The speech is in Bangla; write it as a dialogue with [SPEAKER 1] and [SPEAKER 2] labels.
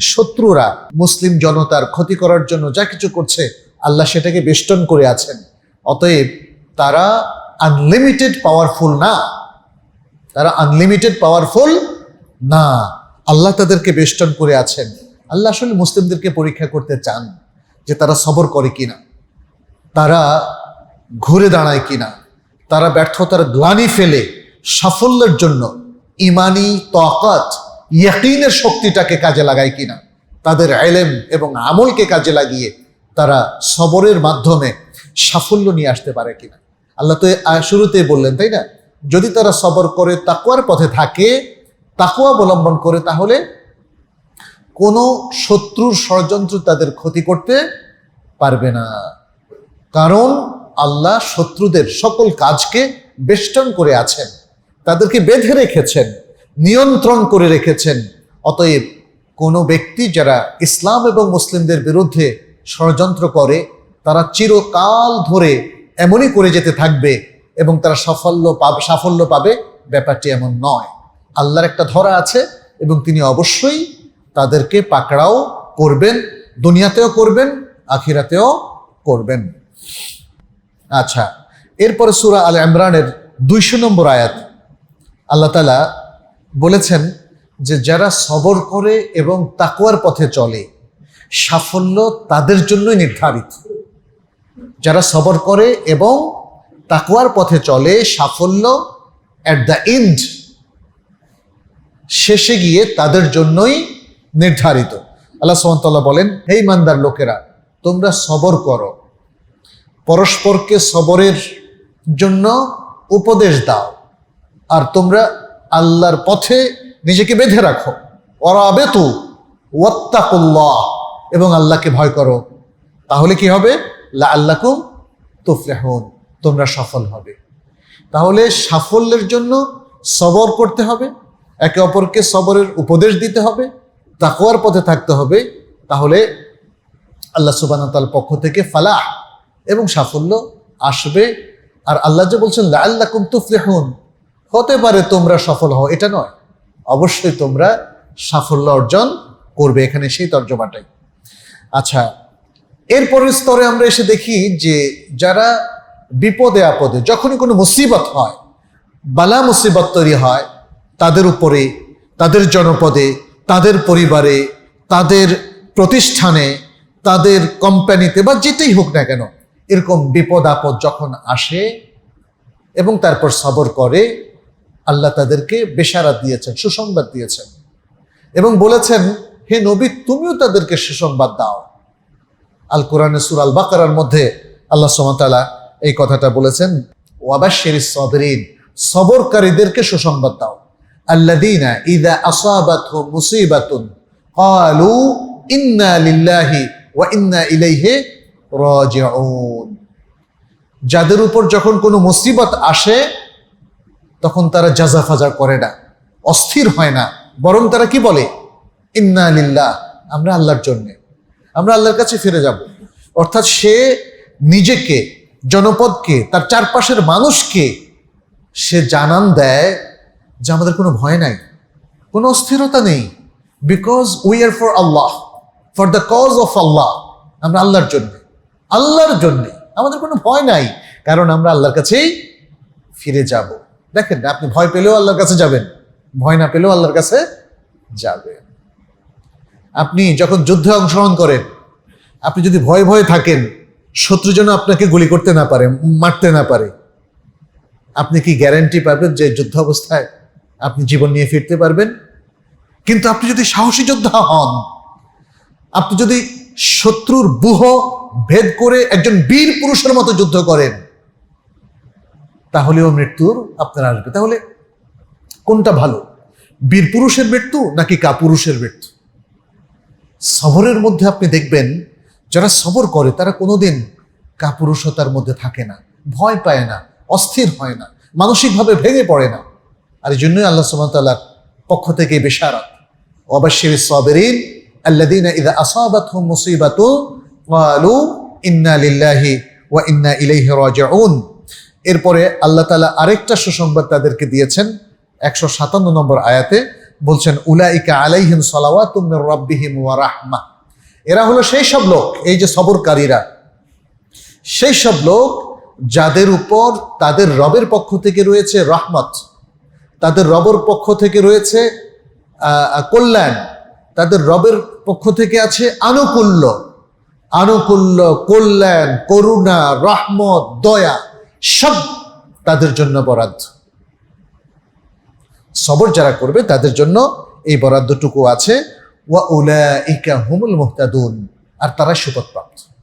[SPEAKER 1] শত্রুরা মুসলিম জনতার ক্ষতি করার জন্য যা কিছু করছে, আল্লাহ সেটাকে বেষ্টন করে আছেন। অতএব তারা আনলিমিটেড পাওয়ারফুল না। তারা আনলিমিটেড পাওয়ারফুল না। আল্লাহ তাদেরকে বেষ্টন করে আছেন। আল্লাহ আসলে মুসলিমদেরকে পরীক্ষা করতে চান যে তারা সবর করে কিনা। তারা ঘুরে দাঁড়ায় কিনা। তারা ব্যর্থতার গ্লানি ফেলে সাফল্যের জন্য ইমানি তকাত ইয়াকিনের শক্তিটাকে কাজে লাগায় কিনা, তাদের এলেম এবং আমলকে কাজে লাগিয়ে তারা সবরের মাধ্যমে সাফল্য নিয়ে আসতে পারে কিনা। আল্লাহ তো শুরুতেই বললেন, তাই না? যদি তারা সবর করে তাকুয়ার পথে থাকে তাকুয়া অবলম্বন করে, তাহলে কোনো শত্রুর ষড়যন্ত্র তাদের ক্ষতি করতে পারবে না। কারণ আল্লাহ শত্রুদের সকল কাজকে বেষ্টন করে আছেন, তাদেরকে বেঁধে রেখেছেন। নিয়ন্ত্রণ করে রেখেছেন। অতএব কোনো ব্যক্তি যারা ইসলাম এবং মুসলিমদের বিরুদ্ধে ষড়যন্ত্র করে, তারা চিরকাল ধরে এমনই করে যেতে থাকবে এবং তারা সাফল্য পাবে সাফল্য পাবে। ব্যাপারটি এমন নয়। আল্লাহর একটা ধরা আছে এবং তিনি অবশ্যই তাদেরকে পাকড়াও করবেন, দুনিয়াতেও করবেন, আখিরাতেও করবেন। আচ্ছা এরপরে সুরা আল ইমরানের দুইশো নম্বর আয়াত। আল্লাহ তালা বলেছেন যে যারা সবর করে এবং তাকুয়ার পথে চলে, সাফল্য তাদের জন্যই নির্ধারিত। যারা সবর করে এবং তাকুয়ার পথে চলে, সাফল্য অ্যাট দ্য এন্ড শেষে গিয়ে তাদের জন্যই নির্ধারিত। আল্লাহ সুমতল্লাহ বলেন, হে ইমানদার লোকেরা, তোমরা সবর করো। পরস্পরকে সবরের জন্য উপদেশ দাও। আর তোমরা আল্লাহর পথে নিজেকে বেঁধে রাখো। অরাবে তু ওয়াত্তাকুল্লাহ, এবং আল্লাহকে ভয় করো। তাহলে কি হবে? লা আল্লাকুম তুফলেহন, তোমরা সফল হবে। তাহলে সাফল্যের জন্য সবর করতে হবে, একে অপরকে সবরের উপদেশ দিতে হবে তাকুয়ার পথে থাকতে হবে। তাহলে আল্লাহ সুবান তাল পক্ষ থেকে ফালাহ এবং সাফল্য আসবে। আর আল্লাহ যে বলছেন আল্লাহ কুম তুফলেহন হতে পারে তোমরা সফল হও, এটা নয়। অবশ্যই তোমরা সাফল্য অর্জন করবে, এখানে সেই তর্জমাটাই। আচ্ছা এরপরের স্তরে আমরা এসে দেখি যে যারা বিপদে আপদে, যখনই কোনো মুসিবত হয়, বালা মুসিবত তৈরি হয়, তাদের উপরে, তাদের জনপদে, তাদের পরিবারে, তাদের প্রতিষ্ঠানে, তাদের কোম্পানিতে বা যেটাই হোক না কেন, এরকম বিপদ আপদ যখন আসে এবং তারপর সবর করে আল্লাহ তাদেরকে বেসারাত দিয়েছেন, সুসংবাদ দিয়েছেন। এবং বলেছেন, হে নবী, তুমিও তাদেরকে সুসংবাদ দাও। আল কোরআনে সুর আল বাকারার মধ্যে আল্লাহ সুমতালা এই কথাটা বলেছেন ওয়াবাশির সবরিন, সবরকারীদেরকে সুসংবাদ দাও। আল্লাদিনা ইদা আসাবাতহু মুসিবাতুন ক্বালু ইন্না লিল্লাহি ওয়া ইন্না ইলাইহি রাজিউন। যাদের উপর যখন কোনো মুসিবত আসে তখন তারা জাজাফাজা করে না, অস্থির হয় না। বরং তারা কি বলে? ইন্না লিল্লাহ আমরা আল্লাহর জন্যে। আমরা আল্লাহর কাছে ফিরে যাব। অর্থাৎ সে নিজেকে, জনপদকে, তার চারপাশের মানুষকে সে জানান দেয় যে আমাদের কোনো ভয় নাই, কোনো অস্থিরতা নেই। Because we are for Allah for the cause of Allah আমরা আল্লাহর জন্য। আল্লাহর জন্যে। আমাদের কোনো ভয় নাই, কারণ আমরা আল্লাহর কাছেই ফিরে যাব। দেখেন, আপনি ভয় পেলেও আল্লাহর কাছে যাবেন, ভয় না পেলেও আল্লাহর কাছে যাবেন। আপনি যখন যুদ্ধে অংশগ্রহণ করেন, আপনি যদি ভয়ে ভয়ে থাকেন, শত্রু যেন আপনাকে গুলি করতে না পারে, মারতে না পারে, আপনি কি গ্যারান্টি পাবেন যে যুদ্ধ অবস্থায় আপনি জীবন নিয়ে ফিরতে পারবেন? কিন্তু আপনি যদি সাহসী যোদ্ধা হন, আপনি যদি শত্রুর বুহ ভেদ করে একজন বীর পুরুষের মতো যুদ্ধ করেন তাহলেও মৃত্যুর আপনার আসবে তাহলে কোনটা ভালো বীর পুরুষের মৃত্যু নাকি কাপুরুষের মৃত্যু সবরের মধ্যে আপনি দেখবেন যারা সবর করে তারা কোনোদিন কাপুরুষতার মধ্যে থাকে না ভয় পায় না অস্থির হয় না মানসিকভাবে ভেঙে পড়ে না আর এই জন্যই আল্লাহ সুমতাল্লাহর পক্ষ থেকে বেশারাত অবশ্যই সবেরিন আল্লাদিন ইদা আসাবাত হুম মুসিবাতু قالوا ইন্না লিল্লাহি ওয়া ইন্না ইলাইহি রাজিউন এরপরে আল্লাহ তাআলা আরেকটা সুসংবাদ তাদেরকে দিয়েছেন, একশো সাতান্ন নম্বর আয়াতে, বলছেন, উলাইকা আলাইহিম সালাওয়াতুম মির রাব্বিহিম ওয়া রাহমা এরা হলো সেই সব লোক, এই যে সবরকারীরা। সেই সব লোক যাদের উপর তাদের রবের পক্ষ থেকে রয়েছে রহমত, তাদের রবের পক্ষ থেকে রয়েছে কল্যাণ, তাদের রবের পক্ষ থেকে আছে আনুকূল্য। আনুকূল্য, কল্যাণ, করুণা, রহমত, দয়া। সব তাদের জন্য বরাদ্দ। সবর যারা করবে, তাদের জন্য এই বরাদ্দটুকু আছে। ওয়া উলাইকা হুমুল মুহতাদুন। আর তারা সুপথপ্রাপ্ত